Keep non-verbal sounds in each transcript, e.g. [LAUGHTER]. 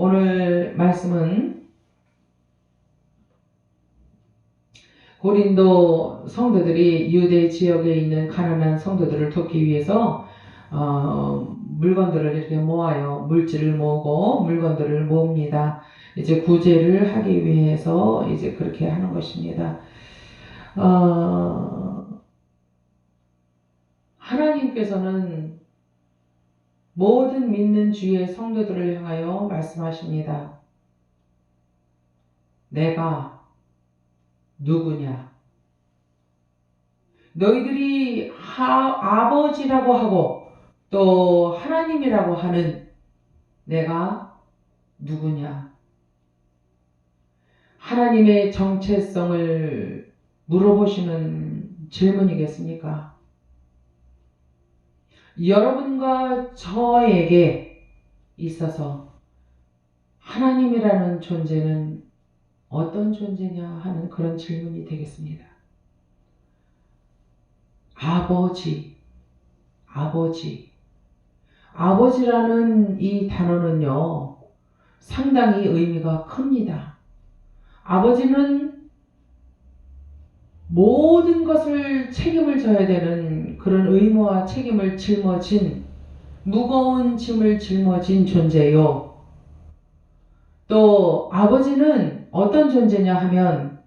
오늘 말씀은 고린도 성도들이 유대 지역에 있는 가난한 성도들을 돕기 위해서 어, 물건들을 이렇게 모아요. 물질을 모으고 물건들을 모읍니다. 이제 구제를 하기 위해서 이제 그렇게 하는 것입니다. 어, 하나님께서는 모든 믿는 주의 성도들을 향하여 말씀하십니다. 내가 누구냐? 너희들이 하, 아버지라고 하고 또 하나님이라고 하는 내가 누구냐? 하나님의 정체성을 물어보시는 질문이겠습니까? 여러분과 저에게 있어서 하나님이라는 존재는 어떤 존재냐 하는 그런 질문이 되겠습니다. 아버지, 아버지. 아버지라는 이 단어는요, 상당히 의미가 큽니다. 아버지는 모든 것을 책임을 져야 되는 그런 의무와 책임을 짊어진 무거운 짐을 짊어진 존재요. 또 아버지는 어떤 존재냐 하면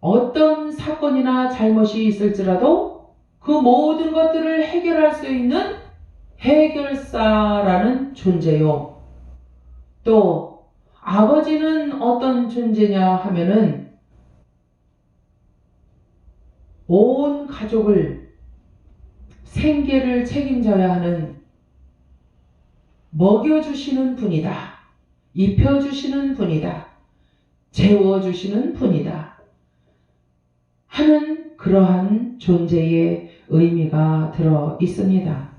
어떤 사건이나 잘못이 있을지라도 그 모든 것들을 해결할 수 있는 해결사라는 존재요. 또 아버지는 어떤 존재냐 하면은 온 가족을 생계를 책임져야 하는 먹여주시는 분이다. 입혀주시는 분이다. 재워주시는 분이다. 하는 그러한 존재의 의미가 들어 있습니다.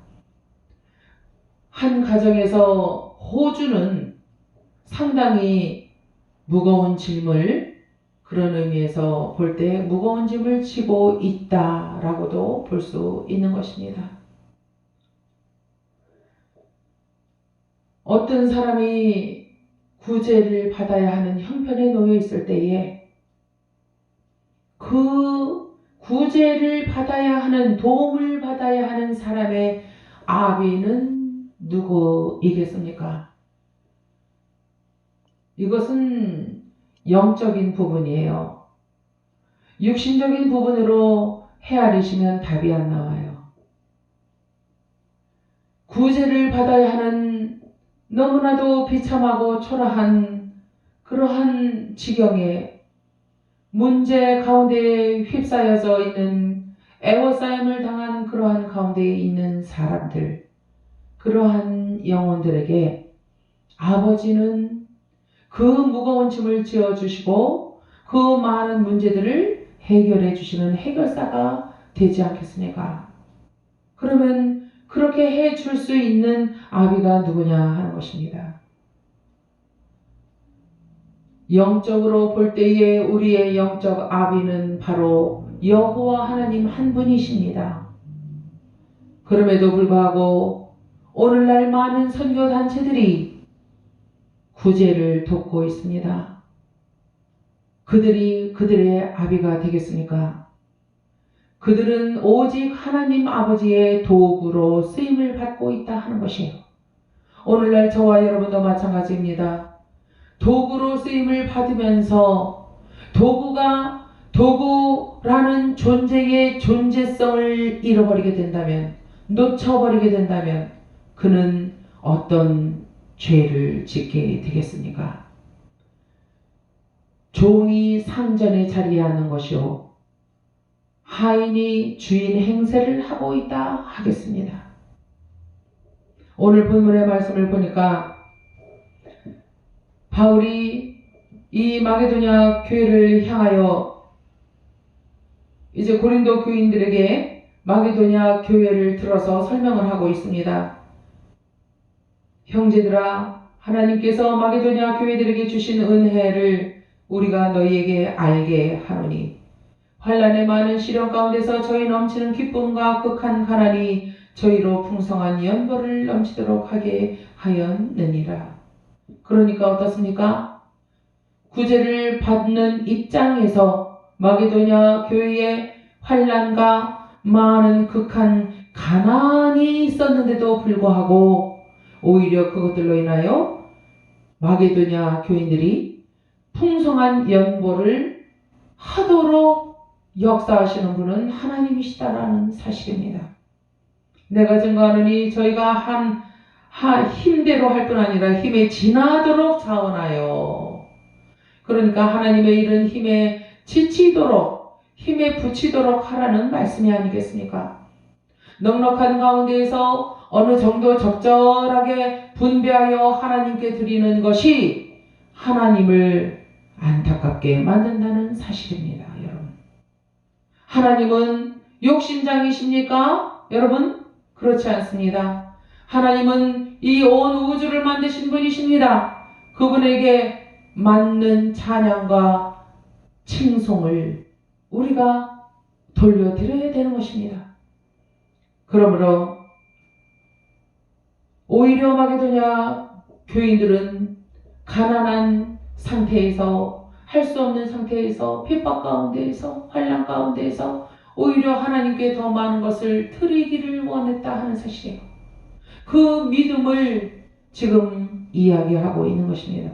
한 가정에서 호주는 상당히 무거운 짐을 그런 의미에서 볼 때 무거운 짐을 지고 있다라고도 볼 수 있는 것입니다. 어떤 사람이 구제를 받아야 하는 형편에 놓여 있을 때에 그 구제를 받아야 하는 도움을 받아야 하는 사람의 아비는 누구이겠습니까? 이것은 영적인 부분이에요. 육신적인 부분으로 헤아리시면 답이 안 나와요. 구제를 받아야 하는 너무나도 비참하고 초라한 그러한 지경에 문제 가운데 휩싸여져 있는 애워싸임을 당한 그러한 가운데에 있는 사람들, 그러한 영혼들에게 아버지는 그 무거운 짐을 지어 주시고 그 많은 문제들을 해결해 주시는 해결사가 되지 않겠습니까? 그러면 그렇게 해 줄 수 있는 아비가 누구냐 하는 것입니다. 영적으로 볼 때에 우리의 영적 아비는 바로 여호와 하나님 한 분이십니다. 그럼에도 불구하고 오늘날 많은 선교 단체들이 구제를 돕고 있습니다. 그들이 그들의 아비가 되겠습니까? 그들은 오직 하나님 아버지의 도구로 쓰임을 받고 있다 하는 것이에요. 오늘날 저와 여러분도 마찬가지입니다. 도구로 쓰임을 받으면서 도구가 도구라는 존재의 존재성을 잃어버리게 된다면, 놓쳐버리게 된다면, 그는 어떤 죄를 짓게 되겠습니까? 종이 상전에 자리하는 것이요. 하인이 주인 행세를 하고 있다 하겠습니다. 오늘 본문의 말씀을 보니까 바울이 이 마게도냐 교회를 향하여 이제 고린도 교인들에게 마게도냐 교회를 들어서 설명을 하고 있습니다. 형제들아 하나님께서 마게도냐 교회들에게 주신 은혜를 우리가 너희에게 알게 하노니 환란의 많은 시련 가운데서 저희 넘치는 기쁨과 극한 가난이 저희로 풍성한 연보를 넘치도록 하게 하였느니라. 그러니까 어떻습니까? 구제를 받는 입장에서 마게도냐 교회의 환란과 많은 극한 가난이 있었는데도 불구하고 오히려 그것들로 인하여 마게도냐 교인들이 풍성한 연보를 하도록 역사하시는 분은 하나님이시다라는 사실입니다. 내가 증거하노니 저희가 한 하, 힘대로 할 뿐 아니라 힘에 지나도록 자원하여 그러니까 하나님의 이런 힘에 지치도록 힘에 붙이도록 하라는 말씀이 아니겠습니까? 넉넉한 가운데에서 어느 정도 적절하게 분배하여 하나님께 드리는 것이 하나님을 안타깝게 만든다는 사실입니다, 여러분. 하나님은 욕심장이십니까? 여러분, 그렇지 않습니다. 하나님은 이 온 우주를 만드신 분이십니다. 그분에게 맞는 찬양과 칭송을 우리가 돌려드려야 되는 것입니다. 그러므로 오히려 마게도냐 교인들은 가난한 상태에서 할 수 없는 상태에서 핍박 가운데에서 환란 가운데에서 오히려 하나님께 더 많은 것을 드리기를 원했다 하는 사실이에요. 그 믿음을 지금 이야기하고 있는 것입니다.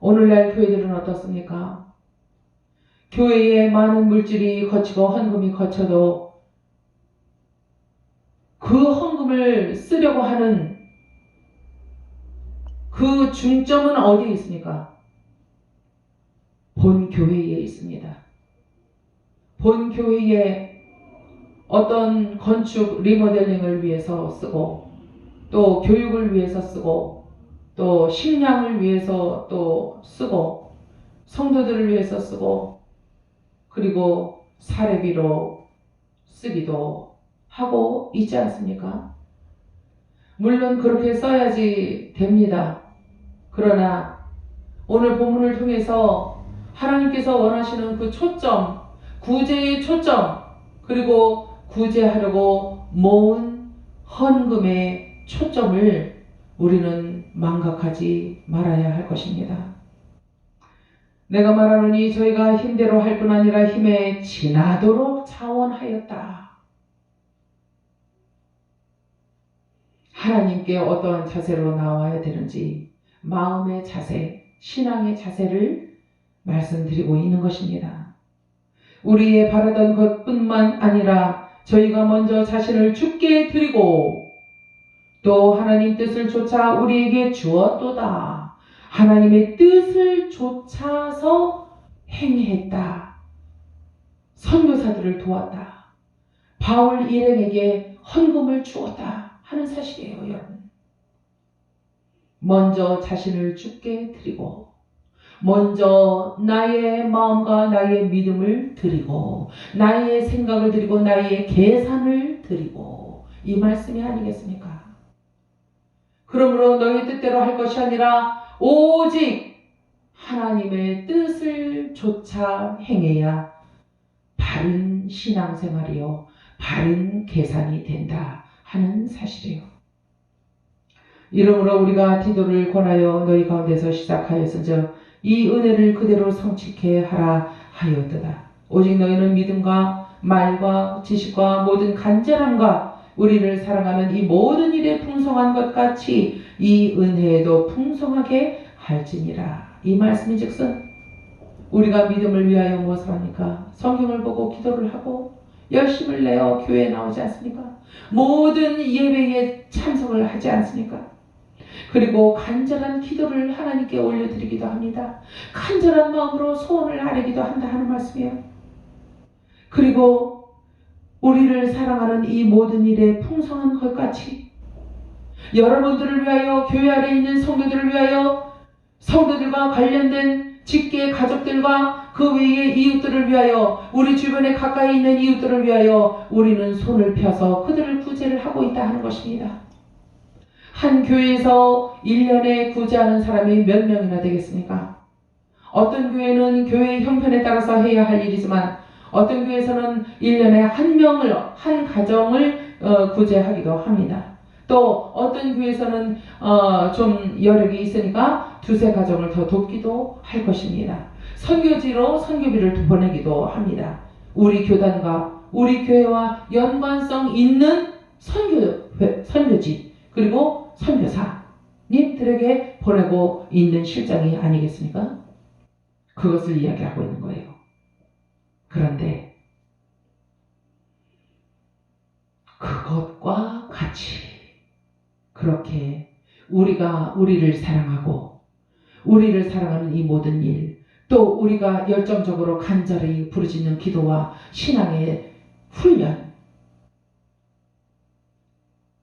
오늘날 교회들은 어떻습니까? 교회에 많은 물질이 거치고 헌금이 거쳐도 그 헌금을 쓰려고 하는 그 중점은 어디에 있습니까? 본 교회에 있습니다. 본 교회에 어떤 건축 리모델링을 위해서 쓰고 또 교육을 위해서 쓰고 또 식량을 위해서 또 쓰고 성도들을 위해서 쓰고 그리고 사례비로 쓰기도 하고 있지 않습니까? 물론 그렇게 써야지 됩니다. 그러나 오늘 본문을 통해서 하나님께서 원하시는 그 초점, 구제의 초점, 그리고 구제하려고 모은 헌금의 초점을 우리는 망각하지 말아야 할 것입니다. 내가 말하노니 저희가 힘대로 할 뿐 아니라 힘에 지나도록 자원하였다. 하나님께 어떠한 자세로 나와야 되는지 마음의 자세, 신앙의 자세를 말씀드리고 있는 것입니다. 우리의 바라던 것뿐만 아니라 저희가 먼저 자신을 죽게 드리고 또 하나님 뜻을 쫓아 우리에게 주었도다. 하나님의 뜻을 쫓아서 행했다. 선교사들을 도왔다. 바울 일행에게 헌금을 주었다 하는 사실이에요, 여러분. 먼저 자신을 죽게 드리고 먼저 나의 마음과 나의 믿음을 드리고 나의 생각을 드리고 나의 계산을 드리고 이 말씀이 아니겠습니까? 그러므로 너희 뜻대로 할 것이 아니라 오직 하나님의 뜻을 쫓아 행해야 바른 신앙생활이요 바른 계산이 된다 하는 사실이에요. 이러므로 우리가 기도를 권하여 너희 가운데서 시작하였은즉 이 은혜를 그대로 성취케 하라 하였도다. 오직 너희는 믿음과 말과 지식과 모든 간절함과 우리를 사랑하는 이 모든 일에 풍성한 것 같이 이 은혜에도 풍성하게 할지니라. 이 말씀이 즉슨 우리가 믿음을 위하여 무엇을 합니까? 성경을 보고 기도를 하고 열심을 내어 교회에 나오지 않습니까? 모든 예배에 참석을 하지 않습니까? 그리고 간절한 기도를 하나님께 올려드리기도 합니다. 간절한 마음으로 소원을 아뢰기도 한다 하는 말씀이에요. 그리고 우리를 사랑하는 이 모든 일에 풍성한 것 같이 여러분들을 위하여 교회 안에 있는 성도들을 위하여 성도들과 관련된 직계 가족들과 그 외의 이웃들을 위하여 우리 주변에 가까이 있는 이웃들을 위하여 우리는 손을 펴서 그들을 구제를 하고 있다 하는 것입니다. 한 교회에서 1년에 구제하는 사람이 몇 명이나 되겠습니까? 어떤 교회는 교회의 형편에 따라서 해야 할 일이지만 어떤 교회에서는 1년에 한 명을, 한 가정을 어, 구제하기도 합니다. 또 어떤 교회에서는 어, 좀 여력이 있으니까 두세 가정을 더 돕기도 할 것입니다. 선교지로 선교비를 보내기도 합니다. 우리 교단과 우리 교회와 연관성 있는 선교 선교지 그리고 선교사님들에게 보내고 있는 실정이 아니겠습니까? 그것을 이야기하고 있는 거예요. 그런데 그것과 같이 그렇게 우리가 우리를 사랑하고 우리를 사랑하는 이 모든 일, 또 우리가 열정적으로 간절히 부르짖는 기도와 신앙의 훈련,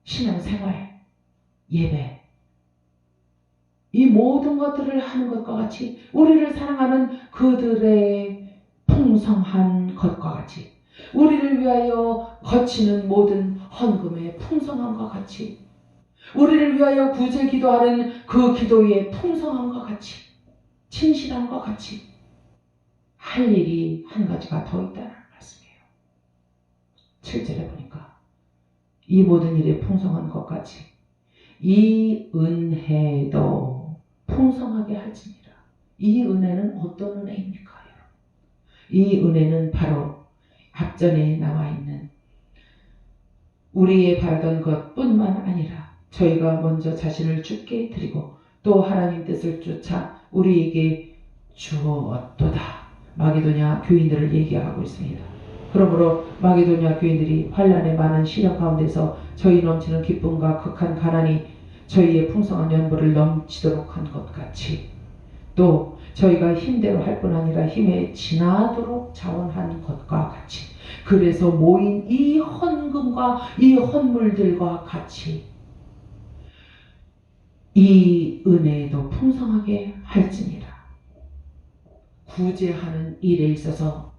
신앙생활, 예배, 이 모든 것들을 하는 것과 같이 우리를 사랑하는 그들의 풍성한 것과 같이 우리를 위하여 거치는 모든 헌금의 풍성함과 같이 우리를 위하여 구제 기도하는 그 기도의 풍성함과 같이 진실함과 같이 할 일이 한 가지가 더 있다는 말씀이에요. 7절에 보니까 이 모든 일에 풍성한 것 같이 이 은혜도 풍성하게 할지니라. 이 은혜는 어떤 은혜입니까? 이 은혜는 바로 앞전에 나와 있는 우리의 바라던 것뿐만 아니라 저희가 먼저 자신을 주께 드리고 또 하나님 뜻을 쫓아 우리에게 주었도다. 마게도냐 교인들을 얘기하고 있습니다. 그러므로 마게도냐 교인들이 환란의 많은 시련 가운데서 저희 넘치는 기쁨과 극한 가난이 저희의 풍성한 연보를 넘치도록 한 것 같이 또 저희가 힘대로 할 뿐 아니라 힘에 지나도록 자원한 것과 같이 그래서 모인 이 헌금과 이 헌물들과 같이 이 은혜도 풍성하게 할지니라. 구제하는 일에 있어서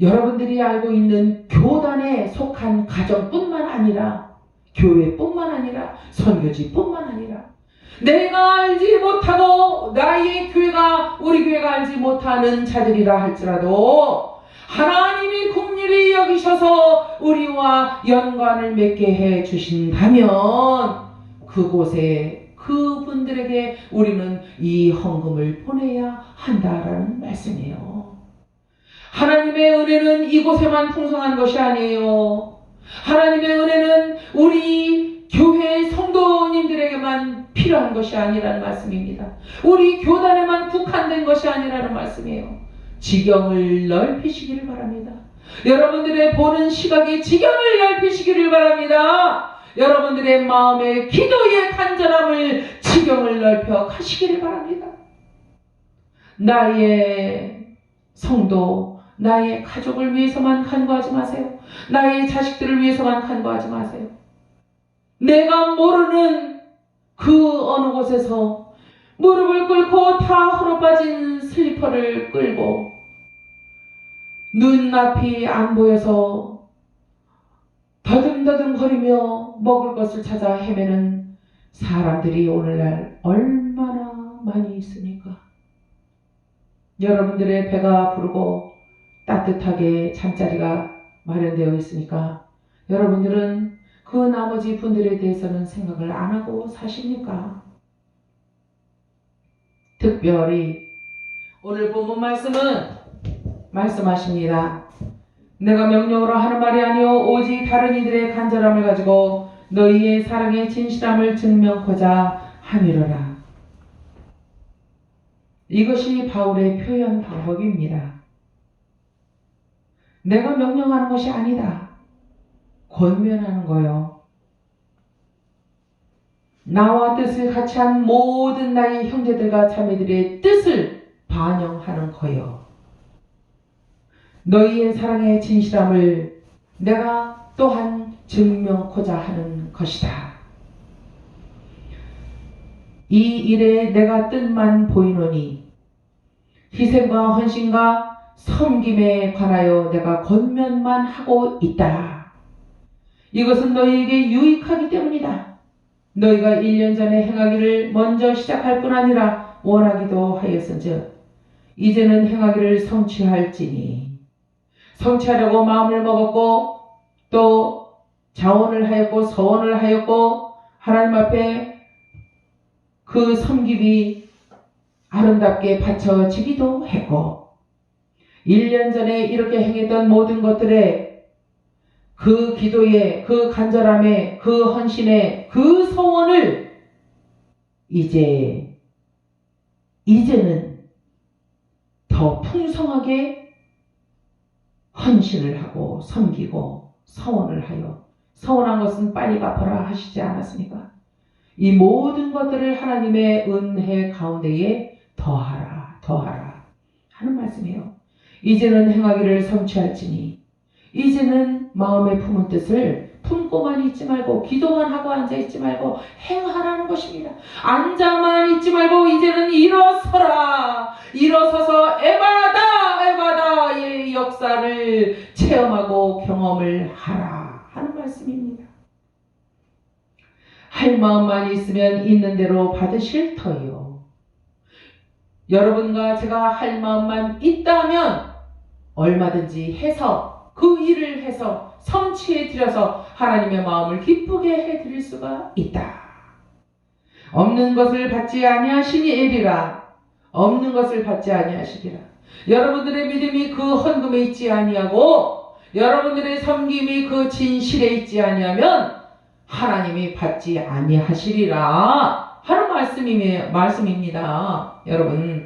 여러분들이 알고 있는 교단에 속한 가정뿐만 아니라 교회뿐만 아니라 선교지뿐만 아니라 내가 알지 못하고 나의 교회가 우리 교회가 알지 못하는 자들이라 할지라도 하나님이 국리를 여기셔서 우리와 연관을 맺게 해 주신다면 그곳에 그분들에게 우리는 이 헌금을 보내야 한다라는 말씀이에요. 하나님의 은혜는 이곳에만 풍성한 것이 아니에요. 하나님의 은혜는 우리 교회 성도님들에게만 필요한 것이 아니라는 말씀입니다. 우리 교단에만 국한된 것이 아니라는 말씀이에요. 지경을 넓히시기를 바랍니다. 여러분들의 보는 시각의 지경을 넓히시기를 바랍니다. 여러분들의 마음의 기도의 간절함을 지경을 넓혀 가시기를 바랍니다. 나의 성도, 나의 가족을 위해서만 간구하지 마세요. 나의 자식들을 위해서만 간구하지 마세요. 내가 모르는 그 어느 곳에서 무릎을 꿇고 다 헐어빠진 슬리퍼를 끌고 눈앞이 안 보여서 더듬더듬 거리며 먹을 것을 찾아 헤매는 사람들이 오늘날 얼마나 많이 있습니까? 여러분들의 배가 부르고 따뜻하게 잠자리가 마련되어 있으니까 여러분들은 그 나머지 분들에 대해서는 생각을 안 하고 사십니까? 특별히 오늘 본문 말씀은 말씀하십니다. 내가 명령으로 하는 말이 아니요 오직 다른 이들의 간절함을 가지고 너희의 사랑의 진실함을 증명코자 함이로라. 이것이 바울의 표현 방법입니다. 내가 명령하는 것이 아니다. 권면하는 거요. 나와 뜻을 같이 한 모든 나의 형제들과 자매들의 뜻을 반영하는 거요. 너희의 사랑의 진실함을 내가 또한 증명코자 하는 것이다. 이 일에 내가 뜻만 보이노니 희생과 헌신과 섬김에 관하여 내가 권면만 하고 있다. 이것은 너희에게 유익하기 때문이다. 너희가 1년 전에 행하기를 먼저 시작할 뿐 아니라 원하기도 하였은즉 이제는 행하기를 성취할지니 성취하려고 마음을 먹었고 또 자원을 하였고 서원을 하였고 하나님 앞에 그 섬김이 아름답게 바쳐지기도 했고 1년 전에 이렇게 행했던 모든 것들에 그 기도에 그 간절함에 그 헌신에 그 소원을 이제 이제는 더 풍성하게 헌신을 하고 섬기고 서원을 하여 서원한 것은 빨리 갚아라 하시지 않았습니까? 이 모든 것들을 하나님의 은혜 가운데에 더하라 더하라 하는 말씀이에요. 이제는 행하기를 성취할지니 이제는 마음에 품은 뜻을 품고만 있지 말고 기도만 하고 앉아 있지 말고 행하라는 것입니다. 앉아만 있지 말고 이제는 일어서라. 일어서서 에바다의 역사를 체험하고 경험을 하라 하는 말씀입니다. 할 마음만 있으면 있는 대로 받으실 터요. 여러분과 제가 할 마음만 있다면 얼마든지 해서 그 일을 해서 성취해 드려서 하나님의 마음을 기쁘게 해 드릴 수가 있다. 없는 것을 받지 아니하시니 에리라. 없는 것을 받지 아니하시리라. 여러분들의 믿음이 그 헌금에 있지 아니하고 여러분들의 섬김이 그 진실에 있지 아니하면 하나님이 받지 아니하시리라 하는 말씀이 말씀입니다. 여러분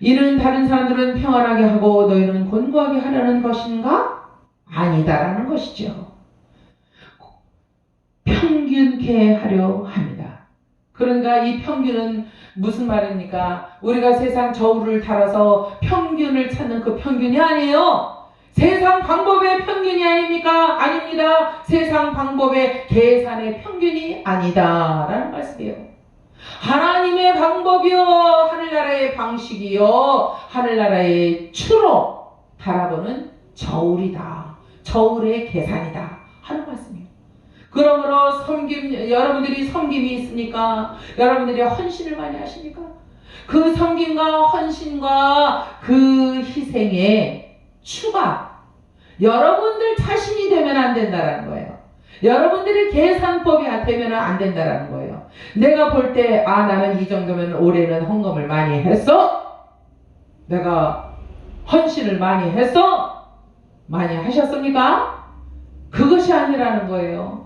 이는 다른 사람들은 평안하게 하고 너희는 곤고하게 하려는 것인가? 아니다라는 것이죠. 평균케 하려 합니다. 그러니까 이 평균은 무슨 말입니까? 우리가 세상 저울을 달아서 평균을 찾는 그 평균이 아니에요. 세상 방법의 평균이 아닙니까? 아닙니다. 세상 방법의 계산의 평균이 아니다 라는 말씀이에요. 하나님의 방법이요, 하늘나라의 방식이요, 하늘나라의 추로 바라보는 저울이다. 저울의 계산이다. 하는 말씀이에요. 그러므로 섬김, 여러분들이 섬김이 있습니까? 여러분들이 헌신을 많이 하십니까? 그 섬김과 헌신과 그 희생에 추가, 여러분들 자신이 되면 안 된다라는 거예요. 여러분들의 계산법이 되면 안 된다라는 거예요. 내가 볼 때, 아, 나는 이 정도면 올해는 헌금을 많이 했어? 내가 헌신을 많이 했어? 많이 하셨습니까? 그것이 아니라는 거예요.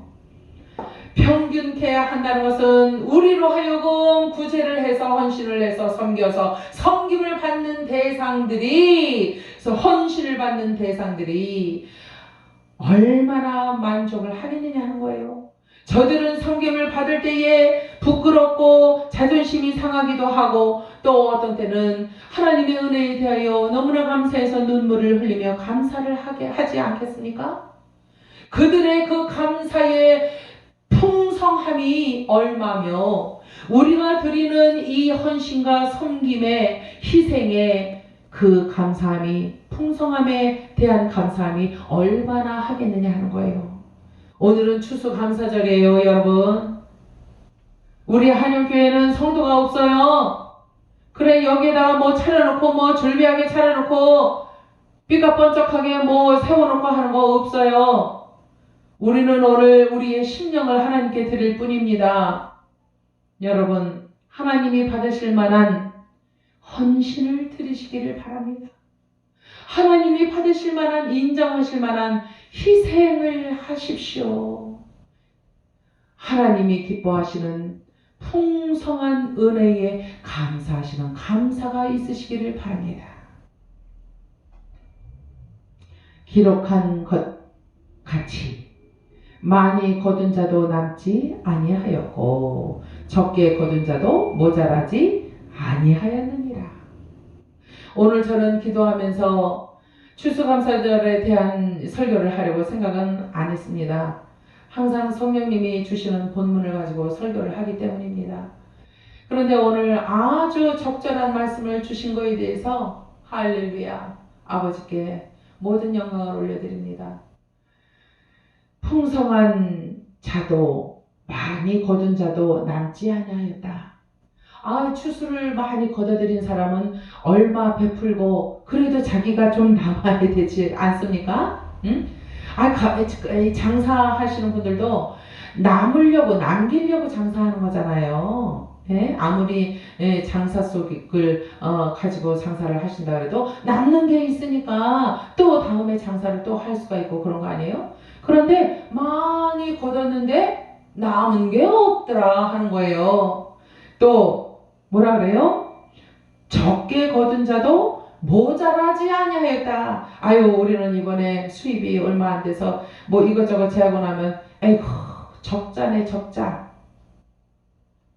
평균케 한다는 것은 우리로 하여금 구제를 해서 헌신을 해서 섬겨서 섬김을 받는 대상들이 헌신을 받는 대상들이 얼마나 만족을 하겠느냐 하는 거예요. 저들은 섬김을 받을 때에 부끄럽고 자존심이 상하기도 하고 또 어떤 때는 하나님의 은혜에 대하여 너무나 감사해서 눈물을 흘리며 감사를 하게 하지 않겠습니까? 그들의 그 감사의 풍성함이 얼마며 우리가 드리는 이 헌신과 섬김의 희생의 그 감사함이 풍성함에 대한 감사함이 얼마나 하겠느냐 하는 거예요. 오늘은 추수감사절이에요, 여러분. 우리 한영교회는 성도가 없어요. 그래 여기에다가 뭐 차려놓고 뭐 줄비하게 차려놓고 삐까번쩍하게 뭐 세워놓고 하는 거 없어요. 우리는 오늘 우리의 심령을 하나님께 드릴 뿐입니다. 여러분, 하나님이 받으실 만한 헌신을 드리시기를 바랍니다. 하나님이 받으실 만한, 인정하실 만한 희생을 하십시오. 하나님이 기뻐하시는 풍성한 은혜에 감사하시는 감사가 있으시기를 바랍니다. 기록한 것 같이 많이 거둔 자도 남지 아니하였고 적게 거둔 자도 모자라지 아니하였느니라. 오늘 저는 기도하면서 추수감사절에 대한 설교를 하려고 생각은 안 했습니다. 항상 성령님이 주시는 본문을 가지고 설교를 하기 때문입니다. 그런데 오늘 아주 적절한 말씀을 주신 것에 대해서 할렐루야 아버지께 모든 영광을 올려드립니다. 풍성한 자도 많이 거둔 자도 남지 아니하였다. 아, 추수를 많이 거둬들인 사람은 얼마 베풀고 그래도 자기가 좀 남아야 되지 않습니까? 응? 아, 장사하시는 분들도 남으려고 남기려고 장사하는 거잖아요. 예? 아무리 예, 장사 속을 어, 가지고 장사를 하신다 그래도 남는 게 있으니까 또 다음에 장사를 또 할 수가 있고 그런 거 아니에요? 그런데 많이 걷었는데 남은 게 없더라 하는 거예요. 또 뭐라 그래요? 적게 거둔 자도 모자라지 아니하였다. 아유 우리는 이번에 수입이 얼마 안 돼서 뭐 이것저것 제하고 나면 에이구 적자네 적자.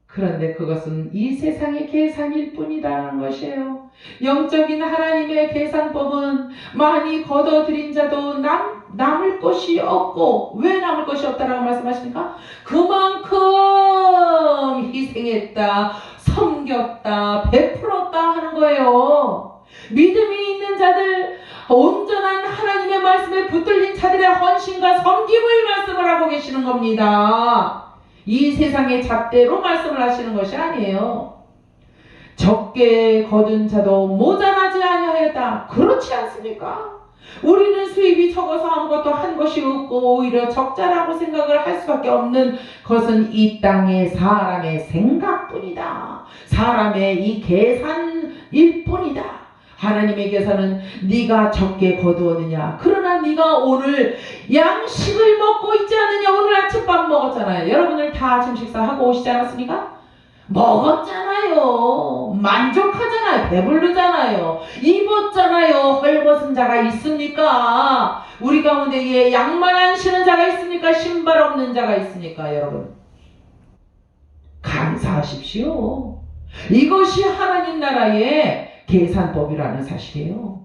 그런데 그것은 이 세상의 계산일 뿐이라는 것이에요. 영적인 하나님의 계산법은 많이 거둬들인 자도 남, 남을 것이 없고 왜 남을 것이 없다라고 말씀하십니까? 그만큼 희생했다, 섬겼다, 베풀었다 하는 거예요. 믿음이 있는 자들, 온전한 하나님의 말씀에 붙들린 자들의 헌신과 섬김을 말씀을 하고 계시는 겁니다. 이 세상의 잣대로 말씀을 하시는 것이 아니에요. 적게 거둔 자도 모자라지 아니하였다. 그렇지 않습니까? 우리는 수입이 적어서 아무것도 한 것이 없고 오히려 적자라고 생각을 할 수밖에 없는 것은 이 땅의 사람의 생각뿐이다. 사람의 이 계산일 뿐이다. 하나님에게서는 네가 적게 거두었느냐 그러나 네가 오늘 양식을 먹고 있지 않느냐 오늘 아침밥 먹었잖아요 여러분들 다 아침 식사하고 오시지 않았습니까? 먹었잖아요 만족하잖아요 배부르잖아요 입었잖아요 헐벗은 자가 있습니까? 우리 가운데 에 양말 안 신은 자가 있습니까? 신발 없는 자가 있습니까 여러분? 감사하십시오 이것이 하나님 나라의 계산법이라는 사실이에요.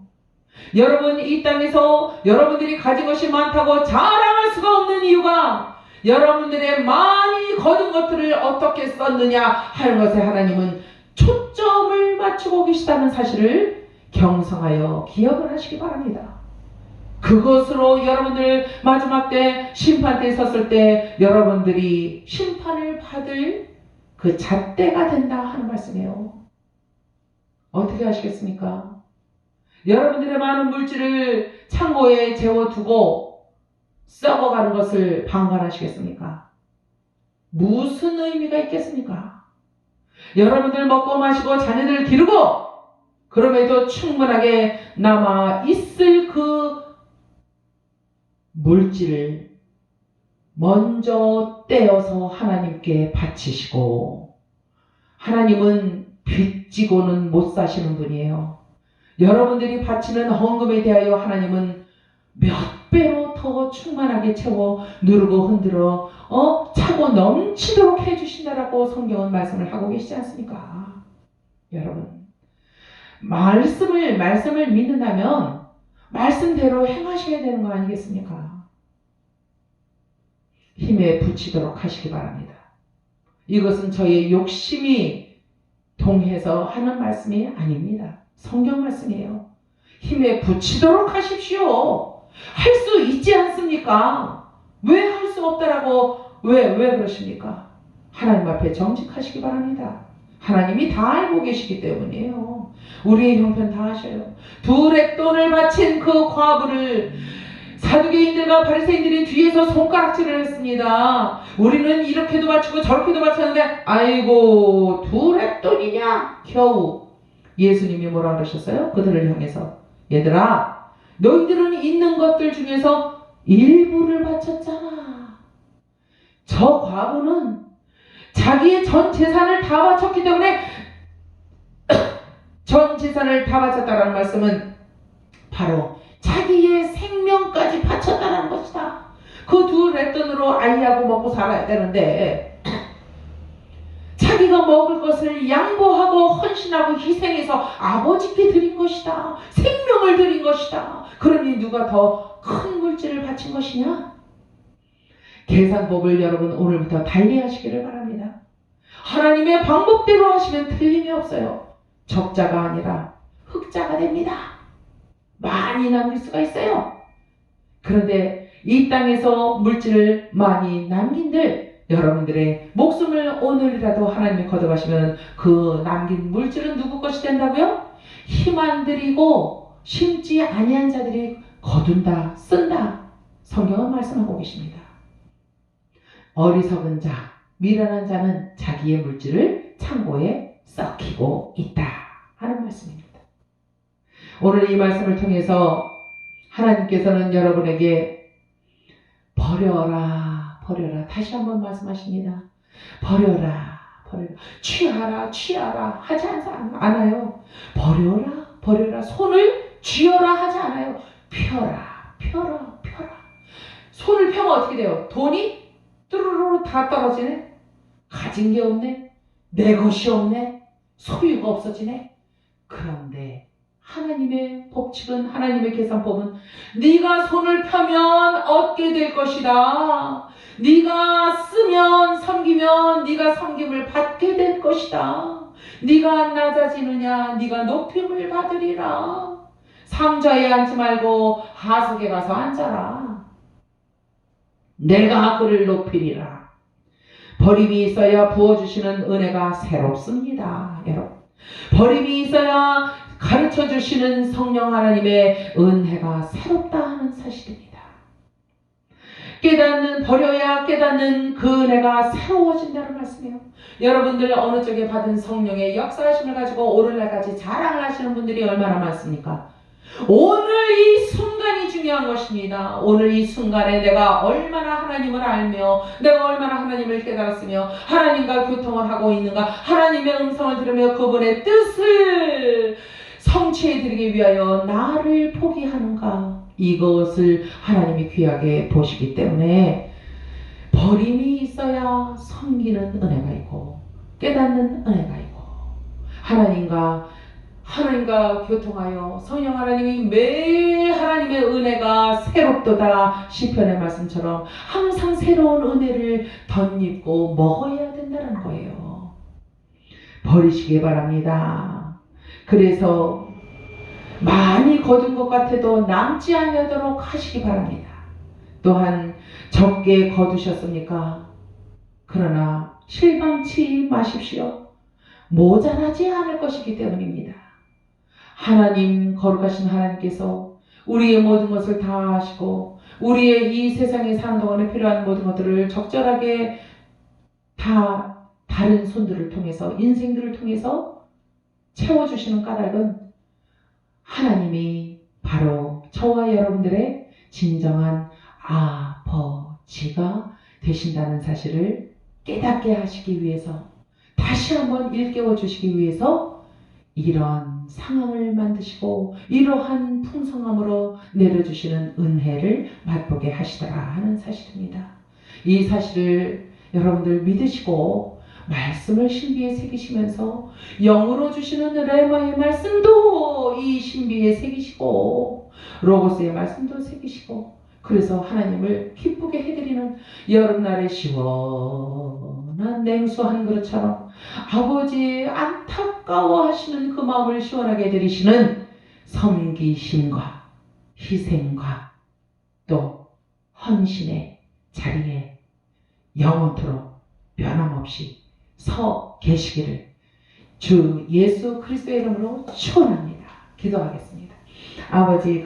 여러분 이 땅에서 여러분들이 가진 것이 많다고 자랑할 수가 없는 이유가 여러분들의 많이 거둔 것들을 어떻게 썼느냐 하는 것에 하나님은 초점을 맞추고 계시다는 사실을 경성하여 기억을 하시기 바랍니다. 그것으로 여러분들 마지막 때 심판 때 섰을 때 여러분들이 심판을 받을 그 잣대가 된다 하는 말씀이에요. 어떻게 하시겠습니까? 여러분들의 많은 물질을 창고에 재워두고 썩어가는 것을 방관하시겠습니까? 무슨 의미가 있겠습니까? 여러분들 먹고 마시고 자녀들 기르고 그럼에도 충분하게 남아 있을 그 물질을 먼저 떼어서 하나님께 바치시고 하나님은 빚지고는 못 사시는 분이에요. 여러분들이 바치는 헌금에 대하여 하나님은 몇 배로 더 충만하게 채워 누르고 흔들어 어 차고 넘치도록 해주신다라고 성경은 말씀을 하고 계시지 않습니까? 여러분 말씀을 말씀을 믿는다면 말씀대로 행하셔야 되는 거 아니겠습니까? 힘에 붙이도록 하시기 바랍니다. 이것은 저의 욕심이 동해서 하는 말씀이 아닙니다. 성경 말씀이에요. 힘에 붙이도록 하십시오. 할 수 있지 않습니까? 왜 할 수 없다라고 왜, 왜 그러십니까? 하나님 앞에 정직하시기 바랍니다. 하나님이 다 알고 계시기 때문이에요. 우리의 형편 다 아셔요. 두 렉돈을 바친 그 과부를 사두개인들과 바리새인들이 뒤에서 손가락질을 했습니다. 우리는 이렇게도 바치고 저렇게도 바쳤는데 아이고 두 랩돈이냐 겨우 예수님이 뭐라 그러셨어요? 그들을 향해서 얘들아 너희들은 있는 것들 중에서 일부를 바쳤잖아. 저 과부는 자기의 전 재산을 다 바쳤기 때문에 [COUGHS] 전 재산을 다 바쳤다라는 말씀은 바로 자기의 생명까지 바쳤다는 것이다. 그두 랩돈으로 아이하고 먹고 살아야 되는데 자기가 먹을 것을 양보하고 헌신하고 희생해서 아버지께 드린 것이다. 생명을 드린 것이다. 그러니 누가 더 큰 물질을 바친 것이냐? 계산법을 여러분 오늘부터 달리 하시기를 바랍니다. 하나님의 방법대로 하시면 틀림이 없어요. 적자가 아니라 흑자가 됩니다. 많이 남길 수가 있어요. 그런데 이 땅에서 물질을 많이 남긴들 여러분들의 목숨을 오늘이라도 하나님이 걷어가시면 그 남긴 물질은 누구 것이 된다고요? 힘 안 들이고 심지 아니한 자들이 거둔다, 쓴다. 성경은 말씀하고 계십니다. 어리석은 자, 미련한 자는 자기의 물질을 창고에 썩히고 있다 하는 말씀입니다. 오늘 이 말씀을 통해서 하나님께서는 여러분에게 버려라, 버려라. 다시 한번 말씀하십니다. 버려라, 버려라. 취하라, 취하라. 하지 않- 않아요. 버려라, 버려라. 손을 쥐어라 하지 않아요. 펴라, 펴라, 펴라. 손을 펴면 어떻게 돼요? 돈이 뚜루루루 다 떨어지네? 가진 게 없네? 내 것이 없네? 소유가 없어지네? 그런데 하나님의 법칙은 하나님의 계산법은 네가 손을 펴면 얻게 될 것이다. 네가 쓰면 섬기면 네가 섬김을 받게 될 것이다. 네가 낮아지느냐 네가 높임을 받으리라. 상자에 앉지 말고 하석에 가서 앉아라. 내가 그를 높이리라. 버림이 있어야 부어주시는 은혜가 새롭습니다. 여러분. 버림이 있어야 가르쳐 주시는 성령 하나님의 은혜가 새롭다 하는 사실입니다. 깨닫는 버려야 깨닫는 그 은혜가 새로워진다는 말씀이에요. 여러분들 어느 쪽에 받은 성령의 역사하심을 가지고 오늘날까지 자랑을 하시는 분들이 얼마나 많습니까? 오늘 이 순간이 중요한 것입니다. 오늘 이 순간에 내가 얼마나 하나님을 알며 내가 얼마나 하나님을 깨달았으며 하나님과 교통을 하고 있는가 하나님의 음성을 들으며 그분의 뜻을 성취해 드리기 위하여 나를 포기하는가 이것을 하나님이 귀하게 보시기 때문에 버림이 있어야 섬기는 은혜가 있고 깨닫는 은혜가 있고 하나님과 하나님과 교통하여 성령 하나님이 매일 하나님의 은혜가 새롭도다 시편의 말씀처럼 항상 새로운 은혜를 덧입고 먹어야 된다는 거예요. 버리시기 바랍니다. 그래서 많이 거둔 것 같아도 남지 않도록 하시기 바랍니다. 또한 적게 거두셨습니까? 그러나 실망치 마십시오. 모자라지 않을 것이기 때문입니다. 하나님, 거룩하신 하나님께서 우리의 모든 것을 다 하시고, 우리의 이 세상에 사는 동안에 필요한 모든 것들을 적절하게 다 다른 손들을 통해서, 인생들을 통해서 채워주시는 까닭은 하나님이 바로 저와 여러분들의 진정한 아버지가 되신다는 사실을 깨닫게 하시기 위해서 다시 한번 일깨워 주시기 위해서 이런 상황을 만드시고 이러한 풍성함으로 내려주시는 은혜를 맛보게 하시더라 하는 사실입니다. 이 사실을 여러분들 믿으시고 말씀을 신비에 새기시면서 영으로 주시는 레마의 말씀도 이 신비에 새기시고 로고스의 말씀도 새기시고 그래서 하나님을 기쁘게 해드리는 여름날의 시원한 냉수 한 그릇처럼 아버지 안타까워하시는 그 마음을 시원하게 해드리시는 섬기심과 희생과 또 헌신의 자리에 영원토록 변함없이 서 계시기를 주 예수 그리스도의 이름으로 축원합니다. 기도하겠습니다. 아버지